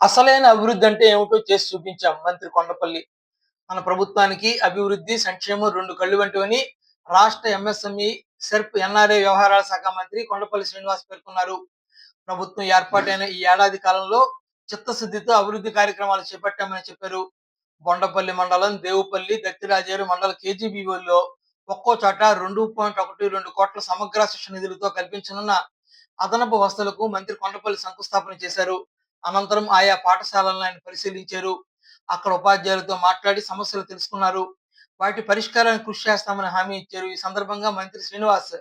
అసలైన అభివృద్ధి అంటే ఏమిటో చేసి చూపించాం మంత్రి కొండపల్లి. మన ప్రభుత్వానికి అభివృద్ధి సంక్షేమం రెండు కళ్ళు వంటివని రాష్ట్ర ఎంఎస్ఎంఈ సెర్ప్ ఎన్ఆర్ఏ వ్యవహారాల శాఖ మంత్రి కొండపల్లి శ్రీనివాస్ పేర్కొన్నారు. ప్రభుత్వం ఏర్పాటైన ఈ ఏడాది కాలంలో చిత్తశుద్ధితో అభివృద్ధి కార్యక్రమాలు చేపట్టామని చెప్పారు. బొండపల్లి మండలం దేవుపల్లి దత్తిరాజేరు మండల కేజీబీఓలో ఒక్కో చోట రెండు పాయింట్ ఒకటి రెండు కోట్ల సమగ్ర శిక్షణ నిధులతో కల్పించనున్న అదనపు వసతులకు మంత్రి కొండపల్లి శంకుస్థాపన చేశారు. అనంతరం ఆయా పాఠశాలలను ఆయన పరిశీలించారు. అక్కడ ఉపాధ్యాయులతో మాట్లాడి సమస్యలు తెలుసుకున్నారు. వాటి పరిష్కారానికి కృషి చేస్తామని హామీ ఇచ్చారు. ఈ సందర్భంగా మంత్రి శ్రీనివాస్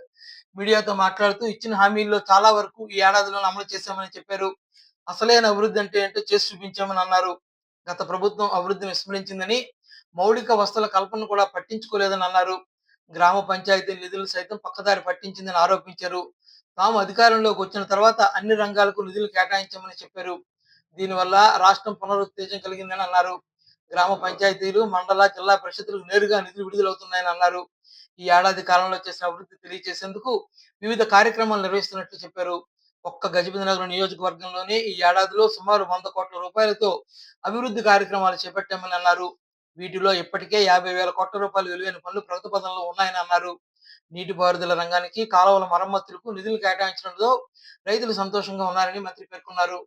మీడియాతో మాట్లాడుతూ ఇచ్చిన హామీల్లో చాలా వరకు ఈ ఏడాదిలో అమలు చేశామని చెప్పారు. అసలైన అభివృద్ధి అంటే ఏంటో చేసి చూపించామని అన్నారు. గత ప్రభుత్వం అభివృద్ధిని విస్మరించిందని మౌలిక వసతుల కల్పన కూడా పట్టించుకోలేదని అన్నారు. గ్రామ పంచాయతీ నిధులు సైతం పక్కదారి పట్టించిందని ఆరోపించారు. తాము అధికారంలోకి వచ్చిన తర్వాత అన్ని రంగాలకు నిధులు కేటాయించమని చెప్పారు. దీనివల్ల రాష్ట్రం పునరుత్తేజం కలిగిందని అన్నారు. గ్రామ పంచాయతీలు మండల జిల్లా పరిషత్తులకు నేరుగా నిధులు విడుదలవుతున్నాయని అన్నారు. ఈ ఏడాది కాలంలో చేసిన అభివృద్ధి తెలియజేసేందుకు వివిధ కార్యక్రమాలు నిర్వహిస్తున్నట్లు చెప్పారు. ఒక్క గజపతినగరం నియోజకవర్గంలోనే ఈ ఏడాదిలో సుమారు వంద కోట్ల రూపాయలతో అభివృద్ధి కార్యక్రమాలు చేపట్టామని అన్నారు. వీటిలో ఇప్పటికే యాభై వేల కోట్ల రూపాయలు విలువైన పనులు ప్రగతి పదంలో ఉన్నాయని అన్నారు. నీటిపారుదల రంగానికి కాలువల మరమ్మతులకు నిధులు కేటాయించడంతో రైతులు సంతోషంగా ఉన్నారని మంత్రి పేర్కొన్నారు.